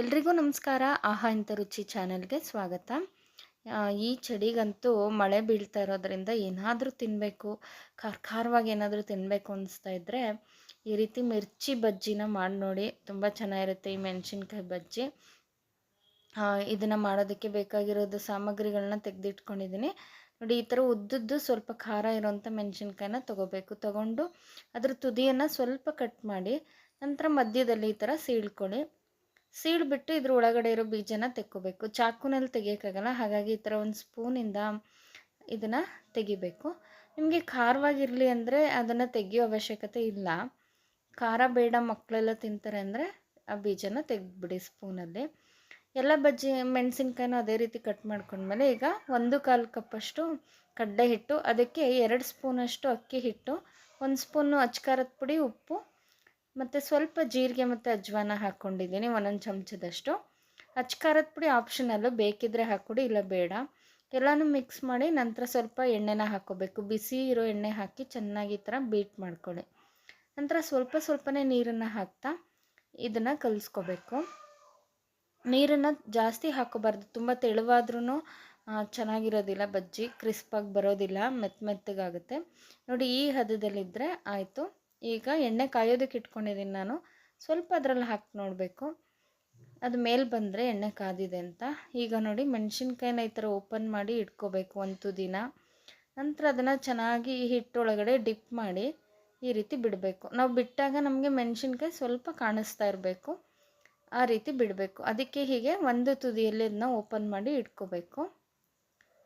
ಎಲ್ರಿಗೂ ನಮಸ್ಕಾರ. ಆಹಾ ಇಂಥ ರುಚಿ ಚಾನೆಲ್ಗೆ ಸ್ವಾಗತ. ಈ ಚಳಿಗಂತೂ ಮಳೆ ಬೀಳ್ತಾ ಇರೋದ್ರಿಂದ ಏನಾದರೂ ತಿನ್ನಬೇಕು ಖಾರ ಖಾರವಾಗಿ ಏನಾದರೂ ತಿನ್ನಬೇಕು ಅನಿಸ್ತಾ ಇದ್ದರೆ ಈ ರೀತಿ ಮಿರ್ಚಿ ಬಜ್ಜಿನ ಮಾಡಿ ನೋಡಿ. ತುಂಬ ಚೆನ್ನಾಗಿರುತ್ತೆ ಈ ಮೆಣಸಿನ್ಕಾಯಿ ಬಜ್ಜಿ. ಇದನ್ನು ಮಾಡೋದಕ್ಕೆ ಬೇಕಾಗಿರೋದು ಸಾಮಗ್ರಿಗಳನ್ನ ತೆಗೆದಿಟ್ಕೊಂಡಿದ್ದೀನಿ. ನೋಡಿ, ಈ ಥರ ಉದ್ದುದ್ದು ಸ್ವಲ್ಪ ಖಾರ ಇರೋವಂಥ ಮೆಣಸಿನ್ಕಾಯಿನ ತೊಗೋಬೇಕು. ತೊಗೊಂಡು ಅದರ ತುದಿಯನ್ನು ಸ್ವಲ್ಪ ಕಟ್ ಮಾಡಿ, ನಂತರ ಮಧ್ಯದಲ್ಲಿ ಈ ಥರ ಸೀಳ್ಕೊಳ್ಳಿ. ಸೀಳ್ಬಿಟ್ಟು ಇದ್ರ ಒಳಗಡೆ ಇರೋ ಬೀಜನ ತೆಕ್ಕೋಬೇಕು. ಚಾಕುನಲ್ಲಿ ತೆಗಿಯೋಕ್ಕಾಗಲ್ಲ. ಹಾಗಾಗಿ ಈ ಥರ ಒಂದು ಸ್ಪೂನಿಂದ ಇದನ್ನು ತೆಗಿಬೇಕು. ನಿಮಗೆ ಖಾರವಾಗಿರಲಿ ಅಂದರೆ ಅದನ್ನು ತೆಗಿಯೋ ಅವಶ್ಯಕತೆ ಇಲ್ಲ. ಖಾರ ಬೇಡ ಮಕ್ಕಳೆಲ್ಲ ತಿಂತಾರೆ ಅಂದರೆ ಆ ಬೀಜನ ತೆಗೆದ್ಬಿಡಿ ಸ್ಪೂನಲ್ಲಿ. ಎಲ್ಲ ಬಜ್ಜಿ ಮೆಣಸಿನ್ಕಾಯಿನೂ ಅದೇ ರೀತಿ ಕಟ್ ಮಾಡ್ಕೊಂಡ್ಮೇಲೆ ಈಗ ಒಂದು ಕಾಲು ಕಪ್ಪಷ್ಟು ಕಡ್ಡೆ ಹಿಟ್ಟು, ಅದಕ್ಕೆ ಎರಡು ಸ್ಪೂನಷ್ಟು ಅಕ್ಕಿ ಹಿಟ್ಟು, ಒಂದು ಸ್ಪೂನು ಅಚ್ಕಾರದ ಪುಡಿ, ಉಪ್ಪು ಮತ್ತು ಸ್ವಲ್ಪ ಜೀರಿಗೆ ಮತ್ತು ಅಜ್ವಾನ ಹಾಕ್ಕೊಂಡಿದ್ದೀನಿ ಒಂದೊಂದು ಚಮಚದಷ್ಟು. ಅಚ್ಕಾರದ ಪುಡಿ ಆಪ್ಷನಲ್ಲು ಬೇಕಿದ್ರೆ ಹಾಕ್ಕೊಡಿ, ಇಲ್ಲ ಬೇಡ. ಎಲ್ಲನೂ ಮಿಕ್ಸ್ ಮಾಡಿ ನಂತರ ಸ್ವಲ್ಪ ಎಣ್ಣೆನ ಹಾಕ್ಕೋಬೇಕು. ಬಿಸಿ ಇರೋ ಎಣ್ಣೆ ಹಾಕಿ ಚೆನ್ನಾಗಿ ಈ ಥರ ಬೀಟ್ ಮಾಡ್ಕೊಳ್ಳಿ. ನಂತರ ಸ್ವಲ್ಪ ಸ್ವಲ್ಪನೇ ನೀರನ್ನು ಹಾಕ್ತಾ ಇದನ್ನು ಕಲಿಸ್ಕೋಬೇಕು. ನೀರನ್ನು ಜಾಸ್ತಿ ಹಾಕೋಬಾರ್ದು ತುಂಬ ತೆಳುವಾದ್ರೂ ಚೆನ್ನಾಗಿರೋದಿಲ್ಲ ಬಜ್ಜಿ ಕ್ರಿಸ್ಪಾಗಿ ಬರೋದಿಲ್ಲ, ಮೆತ್ತ ಮೆತ್ತಗಾಗುತ್ತೆ. ನೋಡಿ ಈ ಹದದಲ್ಲಿದ್ದರೆ ಆಯಿತು. ಈಗ ಎಣ್ಣೆ ಕಾಯೋದಕ್ಕೆ ಇಟ್ಕೊಂಡಿದ್ದೀನಿ ನಾನು. ಸ್ವಲ್ಪ ಅದರಲ್ಲಿ ಹಾಕಿ ನೋಡಬೇಕು. ಅದು ಮೇಲೆ ಬಂದರೆ ಎಣ್ಣೆ ಕಾದಿದೆ ಅಂತ. ಈಗ ನೋಡಿ ಮೆಣಸಿನ್ಕಾಯಿನ ಈ ಥರ ಓಪನ್ ಮಾಡಿ ಇಟ್ಕೋಬೇಕು ಒಂದು ದಿನ. ನಂತರ ಅದನ್ನು ಚೆನ್ನಾಗಿ ಹಿಟ್ಟೊಳಗಡೆ ಡಿಪ್ ಮಾಡಿ ಈ ರೀತಿ ಬಿಡಬೇಕು. ನಾವು ಬಿಟ್ಟಾಗ ನಮಗೆ ಮೆಣಸಿನ್ಕಾಯಿ ಸ್ವಲ್ಪ ಕಾಣಿಸ್ತಾ ಇರಬೇಕು. ಆ ರೀತಿ ಬಿಡಬೇಕು. ಅದಕ್ಕೆ ಹೀಗೆ ಒಂದು ತುದಿಯಲ್ಲಿ ಅದನ್ನ ಓಪನ್ ಮಾಡಿ ಇಟ್ಕೋಬೇಕು.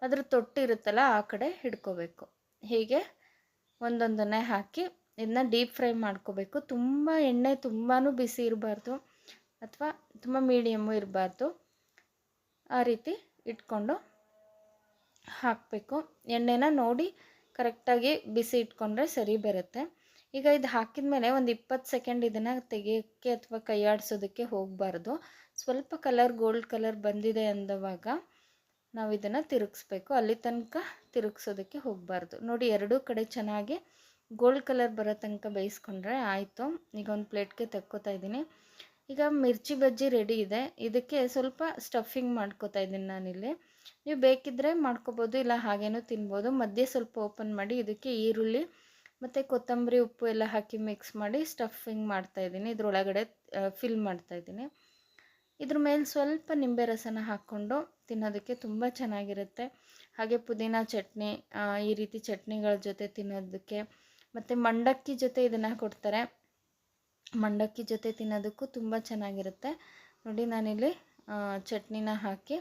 ಅದ್ರ ತೊಟ್ಟಿರುತ್ತಲ್ಲ ಆ ಕಡೆ ಹಿಡ್ಕೋಬೇಕು. ಹೀಗೆ ಒಂದೊಂದನ್ನೇ ಹಾಕಿ ಇದನ್ನ ಡೀಪ್ ಫ್ರೈ ಮಾಡ್ಕೋಬೇಕು. ತುಂಬ ಎಣ್ಣೆ ತುಂಬಾ ಬಿಸಿ ಇರಬಾರ್ದು ಅಥವಾ ತುಂಬ ಮೀಡಿಯಮ್ಮು ಇರಬಾರ್ದು. ಆ ರೀತಿ ಇಟ್ಕೊಂಡು ಹಾಕಬೇಕು. ಎಣ್ಣೆನ ನೋಡಿ ಕರೆಕ್ಟಾಗಿ ಬಿಸಿ ಇಟ್ಕೊಂಡ್ರೆ ಸರಿ ಬರುತ್ತೆ. ಈಗ ಇದು ಹಾಕಿದ ಮೇಲೆ ಒಂದು ಇಪ್ಪತ್ತು ಸೆಕೆಂಡ್ ಇದನ್ನು ತೆಗೆಯೋಕ್ಕೆ ಅಥವಾ ಕೈಯಾಡಿಸೋದಕ್ಕೆ ಹೋಗಬಾರ್ದು. ಸ್ವಲ್ಪ ಕಲರ್ ಗೋಲ್ಡ್ ಕಲರ್ ಬಂದಿದೆ ಅಂದವಾಗ ನಾವು ಇದನ್ನು ತಿರುಗಿಸ್ಬೇಕು. ಅಲ್ಲಿ ತನಕ ತಿರುಗಿಸೋದಕ್ಕೆ ಹೋಗಬಾರ್ದು. ನೋಡಿ ಎರಡೂ ಕಡೆ ಚೆನ್ನಾಗಿ ಗೋಲ್ಡ್ ಕಲರ್ ಬರೋ ತನಕ ಬೇಯಿಸ್ಕೊಂಡ್ರೆ ಆಯಿತು. ಈಗ ಒಂದು ಪ್ಲೇಟ್ಗೆ ತೆಕ್ಕೋತಾ ಇದ್ದೀನಿ. ಈಗ ಮಿರ್ಚಿ ಬಜ್ಜಿ ರೆಡಿ ಇದೆ. ಇದಕ್ಕೆ ಸ್ವಲ್ಪ ಸ್ಟಫಿಂಗ್ ಮಾಡ್ಕೋತಾ ಇದ್ದೀನಿ ನಾನಿಲ್ಲಿ. ನೀವು ಬೇಕಿದ್ದರೆ ಮಾಡ್ಕೋಬೋದು, ಇಲ್ಲ ಹಾಗೇನೂ ತಿನ್ಬೋದು. ಮಧ್ಯೆ ಸ್ವಲ್ಪ ಓಪನ್ ಮಾಡಿ ಇದಕ್ಕೆ ಈರುಳ್ಳಿ ಮತ್ತು ಕೊತ್ತಂಬರಿ ಉಪ್ಪು ಎಲ್ಲ ಹಾಕಿ ಮಿಕ್ಸ್ ಮಾಡಿ ಸ್ಟಫಿಂಗ್ ಮಾಡ್ತಾ ಇದ್ದೀನಿ. ಇದ್ರೊಳಗಡೆ ಫಿಲ್ ಮಾಡ್ತಾ ಇದ್ದೀನಿ. ಇದ್ರ ಮೇಲೆ ಸ್ವಲ್ಪ ನಿಂಬೆ ರಸನ ಹಾಕ್ಕೊಂಡು ತಿನ್ನೋದಕ್ಕೆ ತುಂಬ ಚೆನ್ನಾಗಿರುತ್ತೆ. ಹಾಗೆ ಪುದೀನ ಚಟ್ನಿ ಈ ರೀತಿ ಚಟ್ನಿಗಳ ಜೊತೆ ತಿನ್ನೋದಕ್ಕೆ ಮತ್ತು ಮಂಡಕ್ಕಿ ಜೊತೆ ಇದನ್ನು ಕೊಡ್ತಾರೆ. ಮಂಡಕ್ಕಿ ಜೊತೆ ತಿನ್ನೋದಕ್ಕೂ ತುಂಬ ಚೆನ್ನಾಗಿರುತ್ತೆ. ನೋಡಿ ನಾನಿಲ್ಲಿ ಚಟ್ನಿನ ಹಾಕಿ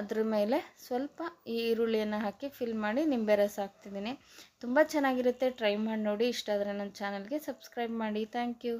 ಅದ್ರ ಮೇಲೆ ಸ್ವಲ್ಪ ಈ ಈರುಳ್ಳಿಯನ್ನು ಹಾಕಿ ಫಿಲ್ ಮಾಡಿ ನಿಂಬೆ ರಸ ಹಾಕ್ತಿದ್ದೀನಿ. ತುಂಬ ಚೆನ್ನಾಗಿರುತ್ತೆ. ಟ್ರೈ ಮಾಡಿ ನೋಡಿ. ಇಷ್ಟ ಆದರೆ ನನ್ನ ಚಾನಲ್ಗೆ ಸಬ್ಸ್ಕ್ರೈಬ್ ಮಾಡಿ. Thank you